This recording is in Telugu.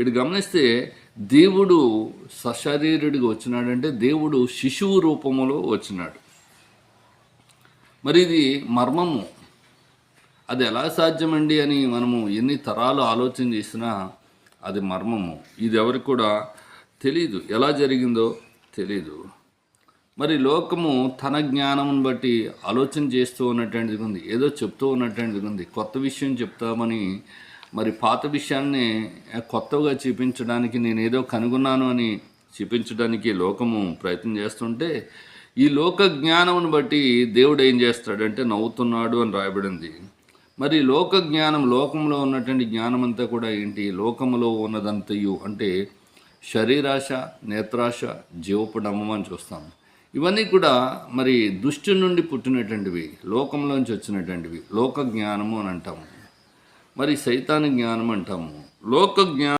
ఇటు గమనిస్తే దేవుడు సశరీరుడిగా వచ్చినాడంటే దేవుడు శిశువు రూపములో వచ్చినాడు. మరి ఇది మర్మము. అది ఎలా సాధ్యమండి అని మనము ఎన్ని తరాలు ఆలోచన చేసినా అది మర్మము. ఇది ఎవరికి కూడా తెలీదు. ఎలా జరిగిందో తెలీదు. మరి లోకము తన జ్ఞానమును బట్టి ఆలోచన చేస్తూ ఉన్నటువంటిది ఉంది. ఏదో చెప్తూ ఉన్నటువంటిది ఉంది. కొత్త విషయం చెప్తామని మరి పాత విషయాన్ని కొత్తగా చూపించడానికి నేను ఏదో కనుగొన్నాను అని చూపించడానికి లోకము ప్రయత్నం చేస్తుంటే ఈ లోక జ్ఞానమును బట్టి దేవుడు ఏం చేస్తాడంటే నవ్వుతున్నాడు అని రాయబడింది. మరి లోక జ్ఞానం లోకంలో ఉన్నటువంటి జ్ఞానం అంతా కూడా ఏంటి? లోకములో ఉన్నదంతయు అంటే శరీరాశ నేత్రాశ జీవపడమం అని చూస్తాం. ఇవన్నీ కూడా మరి దుష్టి నుండి పుట్టినటువంటివి లోకంలోంచి వచ్చినటువంటివి లోక జ్ఞానము అని అంటాము. మరి సైతాని జ్ఞానం అంటాము లోక జ్ఞానం